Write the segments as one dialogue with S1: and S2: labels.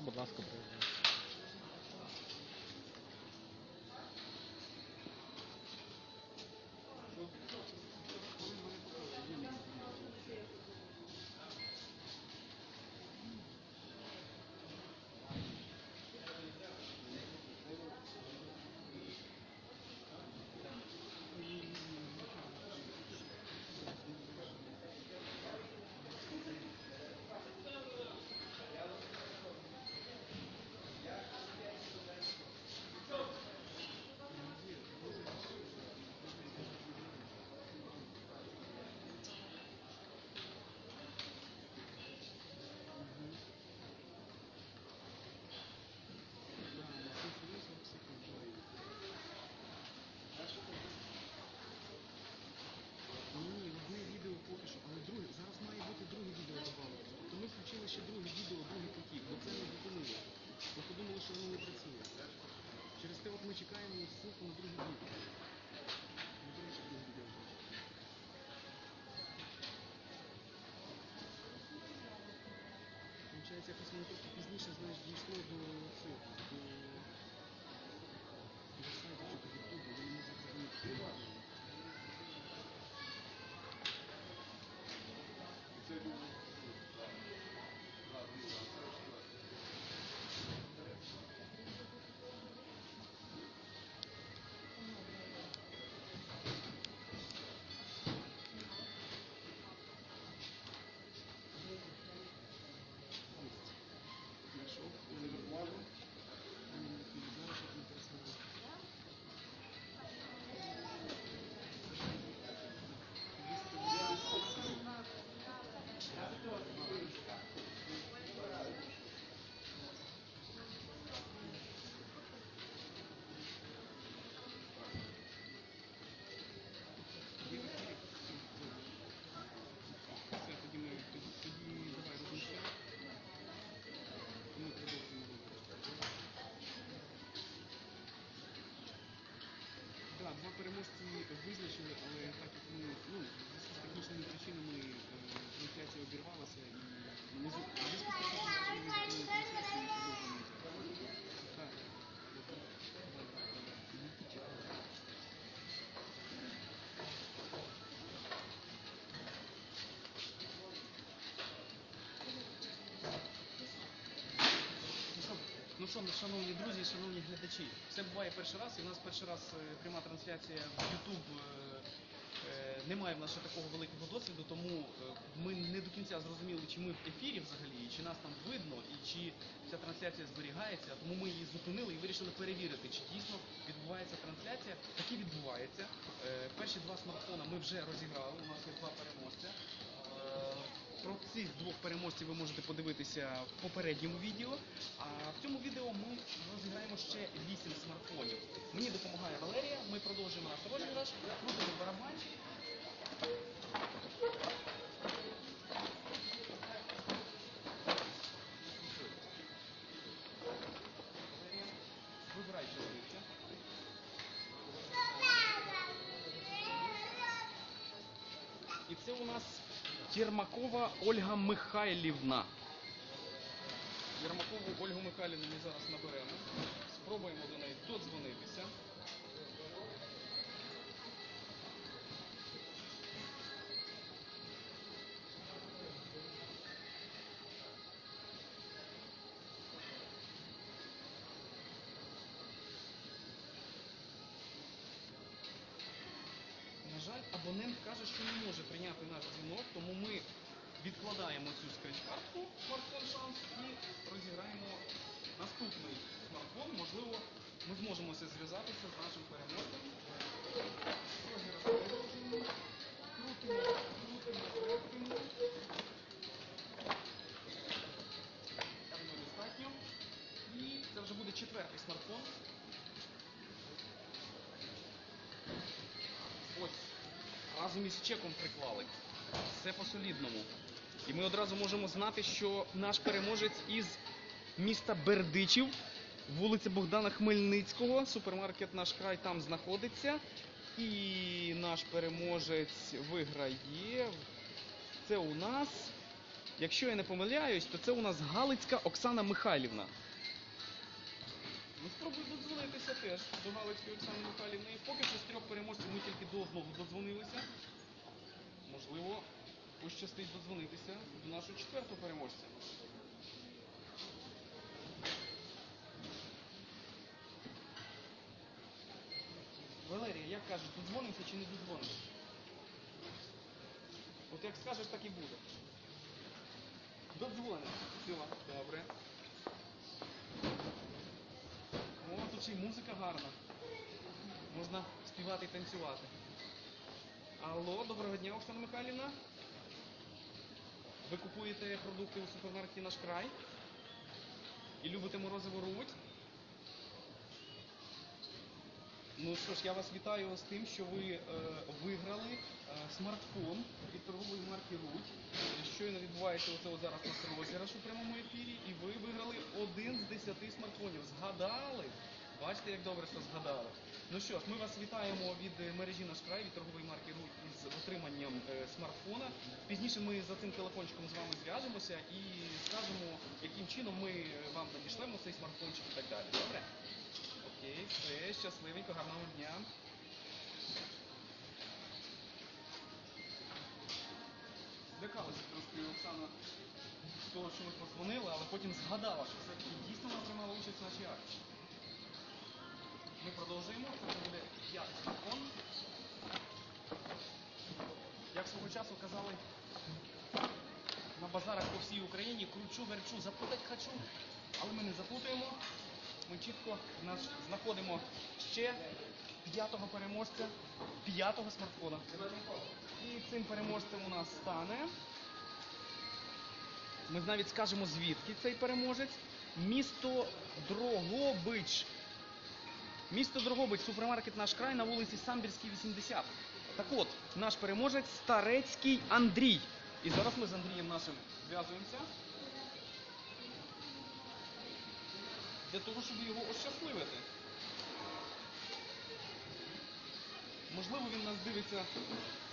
S1: Будь ласка,
S2: якось воно трохи пізніше, знаєш, дійшло до цього, ну шановні друзі, шановні глядачі, все буває перший раз, і у нас перший раз е, пряма трансляція в YouTube. е, е, Немає в нас ще такого великого досвіду, тому ми не до кінця зрозуміли, чи ми в ефірі взагалі, і чи нас там видно, і чи ця трансляція зберігається. Тому ми її зупинили і вирішили перевірити, чи дійсно відбувається трансляція. Таки відбувається. Перші два смартфона ми вже розіграли. У нас є два переможця. Про цих двох переможців ви можете подивитися в попередньому відео. А в цьому відео ми розіграємо ще 8 смартфонів. Мені допомагає Валерія. Ми продовжуємо наш розіграш. Крутимо барабанчик. Вибирай щасливця. І це у нас Єрмакова Ольга Михайлівна. Єрмакову Ольгу Михайлівну ми зараз наберемо. Спробуємо до неї додзвонитися. Відкладаємо цю скреч-картку смартфон шанс і розіграємо наступний смартфон. Можливо, ми зможемо зв'язатися з нашим переможцем. Крутимо, крутимо, крутимо. Там недостатньо. І це вже буде четвертий смартфон. Ось, разом із чеком приклали. Все по-солідному. І ми одразу можемо знати, що наш переможець із міста Бердичів, вулиця Богдана Хмельницького, супермаркет наш край там знаходиться. І наш переможець виграє. Це у нас Якщо я не помиляюсь, то це у нас Галицька Оксана Михайлівна. Ну, спробуй додзвонитися теж до Галицької Оксани Михайлівни. Поки що з трьох переможців ми тільки до одного додзвонилися. Можливо, пощастить додзвонитися до нашого четвертого переможця. Валерія, як кажеш, додзвонимося чи не додзвонимося? От як скажеш, так і буде. Додзвонимося. Все, добре. О, тут ще й музика гарна. Можна співати і танцювати. Алло, доброго дня, Оксана Михайлівна. Ви купуєте продукти у супермаркеті наш край? І любите морозиву руть? Ну що ж, я вас вітаю з тим, що ви е, виграли е, смартфон від торгової марки Руть. Щойно відбувається оце от зараз у розіграш у прямому ефірі, і ви виграли один з десяти смартфонів. Згадали? Бачите, як добре, що згадали. Ну що ж, ми вас вітаємо від е, мережі наш край, від торгової марки Руть із отриманням е, смартфона. Пізніше ми за цим телефончиком з вами зв'яжемося і скажемо, яким чином ми е, вам надішлемо цей смартфончик і так далі. Добре? Окей, все, щасливенько, гарного дня. Злякалася трошки Оксана з того, що ми подзвонили, але потім згадала, що все-таки дійсно вона приймала участь в нашій акції. Ми продовжуємо, це буде п'ятий телефон. Як свого часу казали на базарах по всій Україні, кручу, верчу, запутать хочу, але ми не запутаємо. Ми чітко наш знаходимо ще п'ятого переможця, п'ятого смартфона. І цим переможцем у нас стане. Ми навіть скажемо звідки цей переможець. Місто Дрогобич. Місто Дрогобич, супермаркет наш край на вулиці Самбірській, 80. Так от, наш переможець Старецький Андрій. І зараз ми з Андрієм нашим зв'язуємося. Для того, щоб його ощасливити. Можливо, він нас дивиться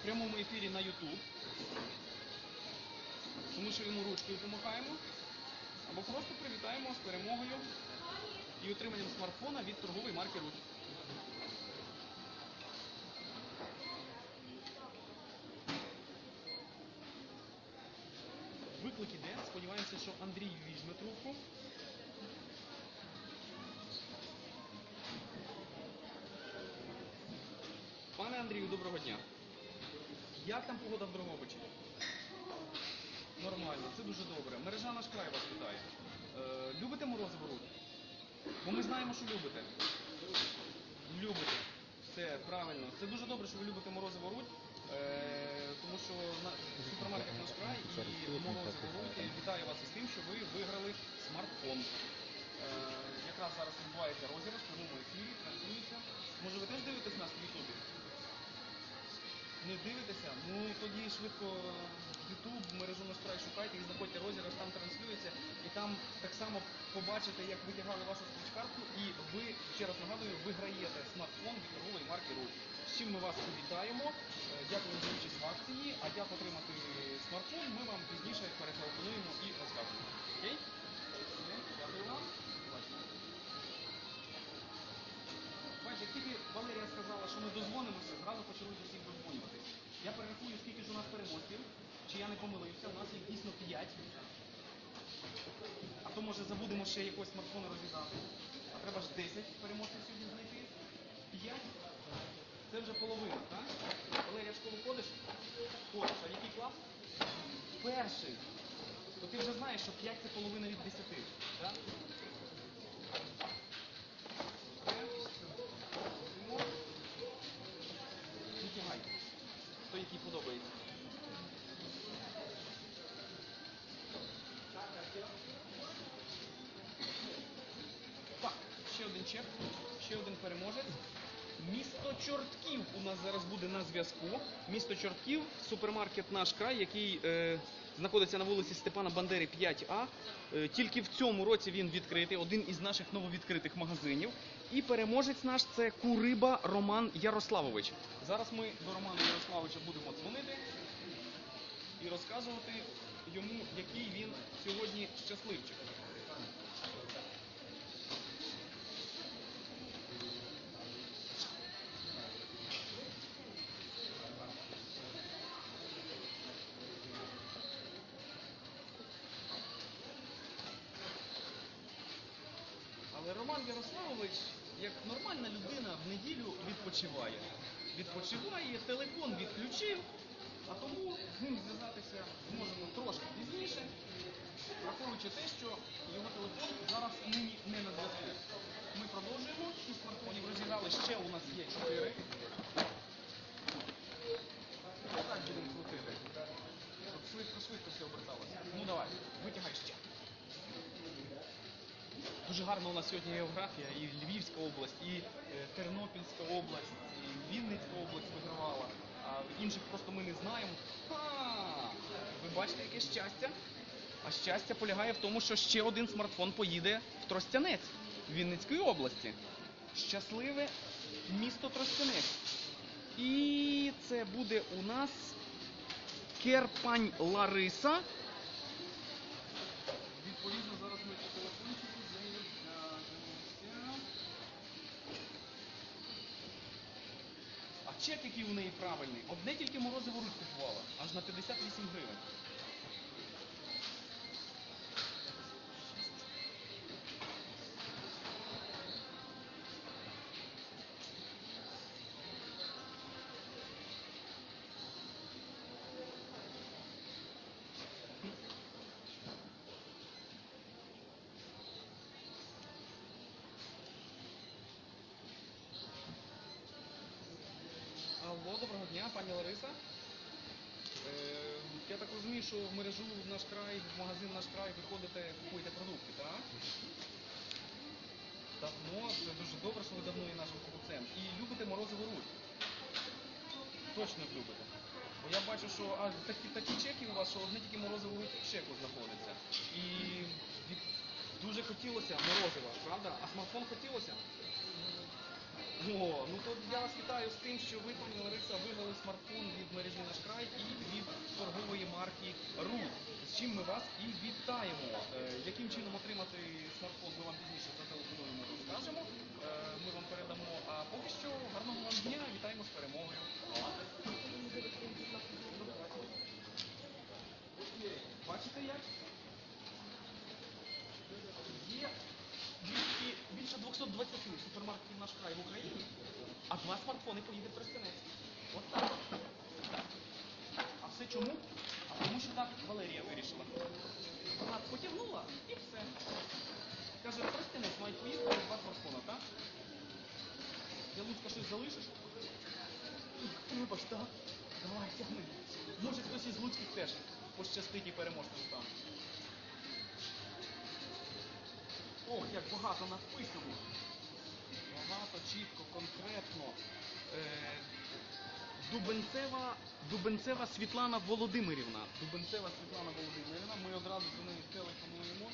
S2: в прямому ефірі на YouTube. Тому що йому ручкою помахаємо. Або просто привітаємо з перемогою і отриманням смартфона від торгової марки Руть. Виклик іде. Сподіваємося, що Андрій візьме трубку. Пане Андрію, доброго дня. Як там погода в Дрогобичі? Нормально, це дуже добре. Мережа наш край вас питає. Е, любите морозиво руть? Бо ми знаємо, що любите. Любите. Все, правильно. Це дуже добре, що ви любите морозиву руть, е, тому що на, супермаркет наш край і морозиву руть вітаю вас із тим, що ви виграли смартфон. Е, якраз зараз відбувається розіграш, в прямому ефірі, транслюється. Може ви теж дивитесь нас в Ютубі? Не дивитеся? Ну тоді швидко YouTube, мережу наш край шукайте і знаходьте розіграш, там транслюється, і там так само побачите, як витягали вашу скрічкартку, і ви, ще раз нагадую, виграєте смартфон від торгової марки Руль. З чим ми вас вітаємо. Е, Дякуємо за участь в акції. А як отримати смартфон, ми вам пізніше перетелефонуємо і розкажемо. Окей? Дякую вам. Як тільки Валерія сказала, що ми дозвонимося, зразу почали до всіх дозвонюватись. Я перерахую, скільки ж у нас переможців, чи я не помилився, у нас їх дійсно 5. А то може забудемо ще якогось смартфона розіграти. А треба ж 10 переможців сьогодні знайти. 5. Це вже половина, так? Валерія, в школу ходиш? Ходиш. А який клас? Перший. То ти вже знаєш, що 5 це половина від 10. Так? Який подобається. Так, ще один чек, ще один переможець. Місто Чортків у нас зараз буде на зв'язку. Місто Чортків, супермаркет наш край, який е, знаходиться на вулиці Степана Бандери 5А. Е, тільки в цьому році він відкритий, один із наших нововідкритих магазинів. І переможець наш це Куриба Роман Ярославович. Зараз ми до Романа Ярославовича будемо дзвонити і розказувати йому, який він сьогодні щасливчик. Відпочиває. Відпочиває, телефон відключив, а тому з ним зв'язатися зможемо трошки пізніше, враховуючи те, що його телефон зараз нині не на зв'язку. Ми продовжуємо, шість смартфонів розіграли, ще у нас є чотири. Дуже гарна у нас сьогодні географія, і Львівська область, і е, Тернопільська область, і Вінницька область вигравала. А інших просто ми не знаємо. Ха! Ви бачите, яке щастя? А щастя полягає в тому, що ще один смартфон поїде в Тростянець Вінницької області. Щасливе місто Тростянець. І це буде у нас Керпань Лариса. Чек, який у неї правильний, одне тільки морозиво Русь купувала, аж на 58 гривень. В мережу в наш край, в магазин наш край виходите, купуєте продукти, так? Давно, це дуже добре, що ви давно є нашим покупцем. І любите морозиву руль. Точно любите. Бо я бачу, що а, такі, такі чеки у вас, що одне тільки морозиво в чеку знаходиться. І дуже хотілося морозива, правда? А смартфон хотілося? О, ну то я вас вітаю з тим, що ви, пані Лариса, виграли смартфон від мережі наш край і від торгової марки РУ. З чим ми вас і вітаємо. Е, яким чином отримати смартфон, ми вам пізніше зателефонуємо, розкажемо. Е, ми вам передамо. А поки що гарного вам дня, вітаємо з перемогою. Бачите як? 220 супермаркетів наш край в Україні, а два смартфони поїде в Тростянець. От так. А все чому? А тому що так Валерія вирішила. Вона потягнула і все. Каже, Тростянець мають поїхати два смартфона, так? Для Луцька щось залишиш? Вибач, так? Давай, тягни. Може хтось із Луцьких теж пощастить і переможцем стане. Ох, як багато написано. Багато, чітко, конкретно. Е, Дубенцева, Дубенцева Світлана Володимирівна. Дубенцева Світлана Володимирівна. Ми одразу до неї телефонуємо.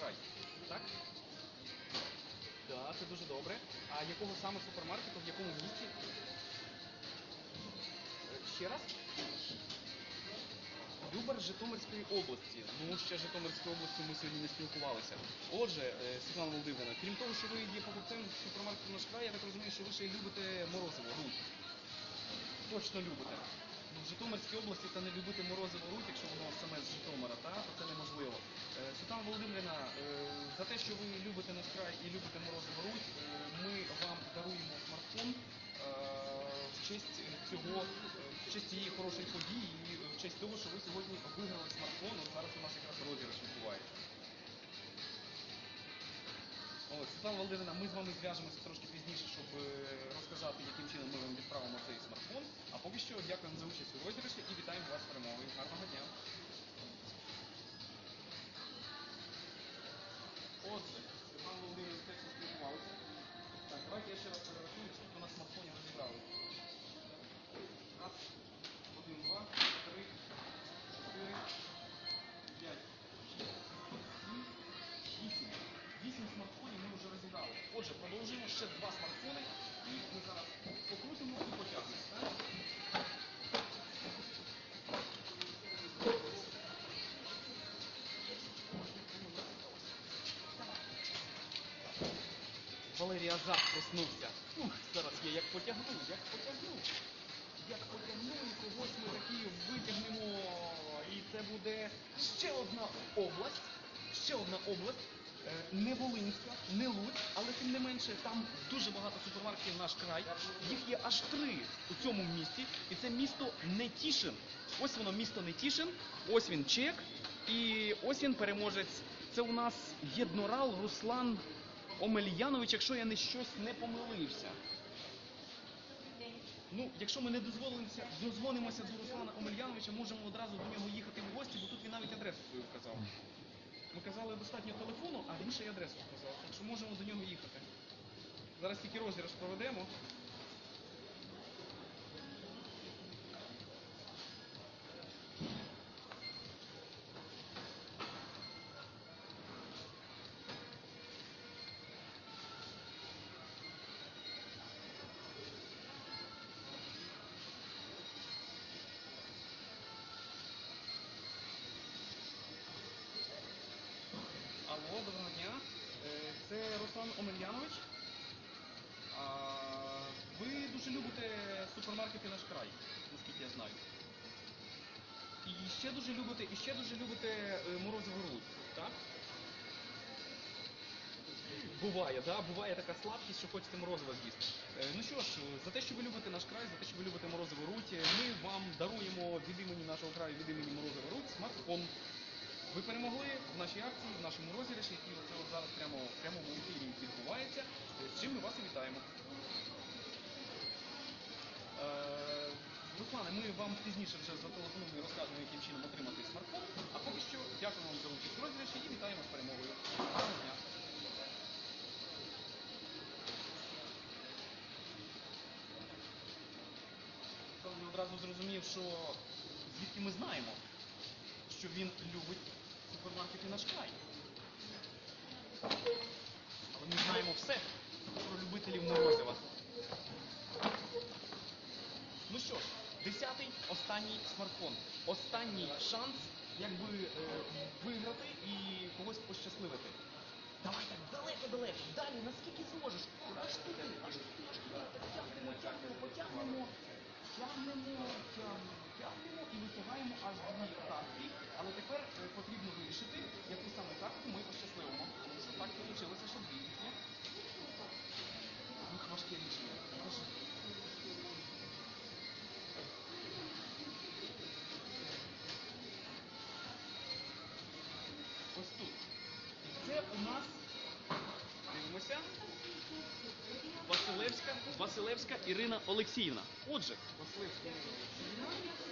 S2: Край, так? Так, це дуже добре. А якого саме супермаркету, в якому місті? Е, Ще раз? Любар Житомирської області. Ну, ще Житомирської області ми сьогодні не спілкувалися. Отже, е, Світлана Володимирівна, крім того, що ви є покупцем супермаркету наш край, я так розумію, що ви ще й любите морозиво. Точно любите. В Житомирській області та не любити морозиво руль, якщо воно саме з Житомира, та, то це неможливо. Е, Світлана Володимирівна, е, за те, що ви любите наш край і любите морозиво руль, е, ми вам даруємо смартфон е, в честь цього, е, в честь цієї хорошої події і в честь того, що ви сьогодні виграли смартфон. От зараз у нас якраз розіграш. Світлана Володимирівна, ми з вами зв'яжемося трошки пізніше, щоб е, розказати, яким чином ми вам відправимо цей смартфон. А поки що дякуємо за участь у розіграші і вітаємо вас з перемогою. Гарного дня. Отже, Іван Володимирович теж спілкувалися. Так, давайте я ще раз перерахую, скільки у нас смартфонів розібрали. Валерій Азар проснувся. Ух, зараз я як потягну, як потягну. Як потягну і когось ми такі витягнемо. І це буде ще одна область. Ще одна область. Е, Не Волинська, не Луць, але тим не менше там дуже багато супермаркетів наш край. Їх є аж три у цьому місті. І це місто Нетішин. Ось воно місто Нетішин, ось він чек. І ось він переможець. Це у нас єднорал Руслан Омельянович, якщо я не щось не помилився. Ну, якщо ми не дозволимося, дозвонимося до Руслана Омельяновича, можемо одразу до нього їхати в гості, бо тут він навіть адресу свою вказав. Ми казали достатньо телефону, а він ще й адресу вказав. Так що можемо до нього їхати. Зараз тільки розіграш проведемо. Руслан Омельянович. Ви дуже любите супермаркети наш край, наскільки я знаю. І ще дуже любите, і ще дуже любите е, морозиву руль, так? Буває, да? буває така слабкість, що хочете морозиво з'їсти. Е, Ну що ж, за те, що ви любите наш край, за те, що ви любите морозиву руть, ми вам даруємо від імені нашого краю, від імені морозива руть смартфон. Ви перемогли в нашій акції, в нашому розіграші, який оце от зараз прямо в прямому ефірі відбувається. З чим ми вас і вітаємо. Е, Руслане, ми вам пізніше вже зателефонуємо і розкажемо, яким чином отримати смартфон. А поки що дякуємо вам за участь в розіграші і вітаємо з перемогою. Гарного дня. Він одразу зрозумів, що звідки ми знаємо, що він любить супермаркети наш край. Але ми знаємо все про любителів морозива. Ну що ж, десятий останній смартфон. Останній шанс, якби е, виграти і когось пощасливити. Давай так далеко-далеко, далі, наскільки зможеш. Аж туди, аж туди, аж туди. Тягнемо, тягнемо, потягнемо. Тягнемо, тягнемо, тягнемо і витягаємо аж дві картки. Але тепер е, потрібно вирішити, яку саме картку ми пощасливимо. Тому що так вийшло, що дві є. Їх важке рішення. Ось тут. Це у нас, дивимося, Василевська, Василевська Ірина Олексіївна. Отже, Василевська Ірина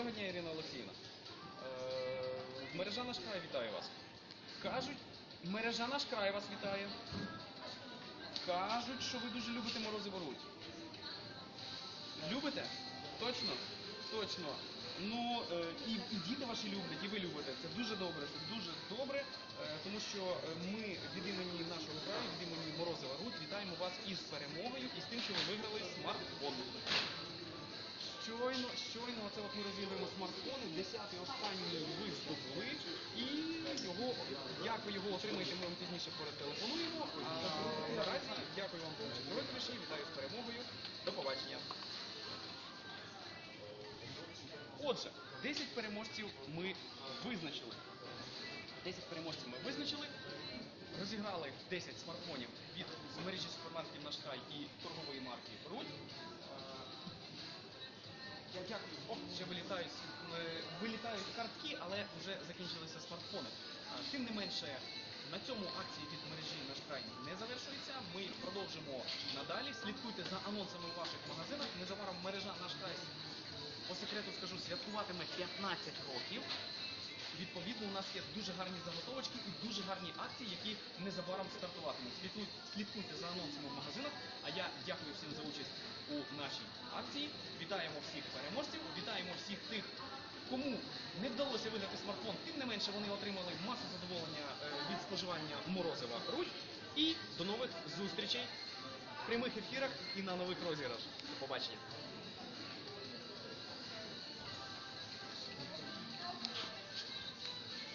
S2: Доброго дня, Ірина Олексіївна. Е, мережа наш край вітає вас. Кажуть, мережа наш край вас вітає. Кажуть, що ви дуже любите морозиво руть. Любите? Точно? Точно. Ну, е, і, і діти ваші люблять, і ви любите. Це дуже добре, це дуже добре, е, тому що е, ми від імені нашого краю, від імені Морозива Руть, вітаємо вас із перемогою і з тим, що ви виграли смартфон. Щойно, щойно оце от ми розділимо смартфони, десятий останній виступ ви, і його, як ви його отримаєте, ми вам пізніше перетелефонуємо. Наразі дякую вам за участь вітаю з перемогою. До побачення. Отже, 10 переможців ми визначили. 10 переможців ми визначили. Розіграли 10 смартфонів від мережі супермаркетів «Наш край» і торгової марки «Руль». Я дякую. О, ще вилітають, е, вилітають картки, але вже закінчилися смартфони. Тим не менше, на цьому акції від мережі наш край не завершується. Ми продовжимо надалі. Слідкуйте за анонсами у ваших магазинах. Незабаром мережа наш край по секрету скажу, святкуватиме 15 років. Відповідно, у нас є дуже гарні заготовочки і дуже гарні акції, які незабаром стартуватимуть. Слідкуйте за анонсами в магазинах. А я дякую всім за участь у нашій акції. Вітаємо всіх переможців, вітаємо всіх тих, кому не вдалося виграти смартфон. Тим не менше вони отримали масу задоволення е, від споживання морозива руль. І до нових зустрічей в прямих ефірах і на нових розіграш. До побачення.